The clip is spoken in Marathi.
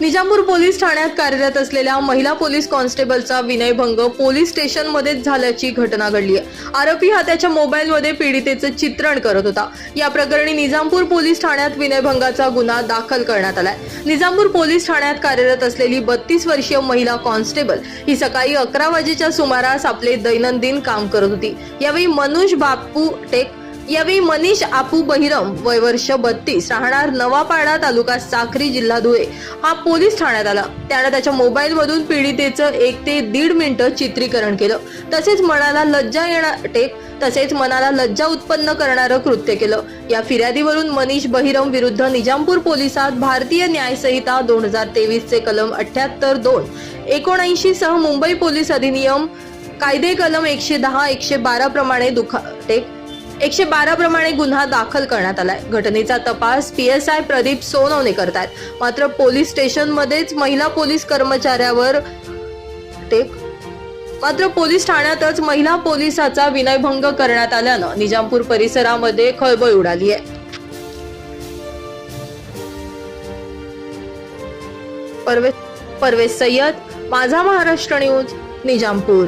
निजामपूर पोलीस ठाण्यात कार्यरत असलेल्या महिला पोलीस कॉन्स्टेबलचा विनयभंग पोलीस स्टेशनमध्येच झाल्याची घटना घडली. आहे आरोपी हा त्याच्या मोबाईलमध्ये पीडितेचं चित्रण करत होता. या प्रकरणी निजामपूर पोलीस ठाण्यात विनयभंगाचा गुन्हा दाखल करण्यात आलाय. निजामपूर पोलीस ठाण्यात कार्यरत असलेली बत्तीस वर्षीय महिला कॉन्स्टेबल ही सकाळी अकरा वाजेच्या सुमारास आपले दैनंदिन काम करत होती. यावेळी मनुष बापू टेक यावेळी मनीष आपू बहिरम वय वर्ष बत्तीस राहणार नवापाडा तालुका साक्री जिल्हा धुळे. हा पोलीस ठाण्यात आला. त्यानं त्याच्या मोबाईल मधून पीडितेचं एक ते दीड मिनिटं चित्रीकरण केलं. तसेच मनाला लज्जा येणार टेक तसेच मनाला लज्जा उत्पन्न करणारं कृत्य केलं. या फिर्यादीवरून मनीष बहिरम विरुद्ध निजामपूर पोलिसात भारतीय न्याय संहिता दोन हजार तेवीस चे कलम अठ्याहत्तर दोन एकोणऐंशी सह मुंबई पोलीस अधिनियम कायदे कलम एकशे दहा एकशे बारा प्रमाणे दुखा टेक एकशे बारा प्रमाणे गुन्हा दाखल करण्यात आलाय. घटनेचा तपास P S I Pradeep Sonawane करतायत. मात्र पोलीस स्टेशनमध्येच महिला पोलीस कर्मचाऱ्यावर टेक मात्र पोलीस ठाण्यातच महिला पोलिसाचा विनयभंग करण्यात आल्यानं निजामपूर परिसरामध्ये खळबळ उडाली आहे. परवे परवेश सय्यद माझा महाराष्ट्र न्यूज निजामपूर.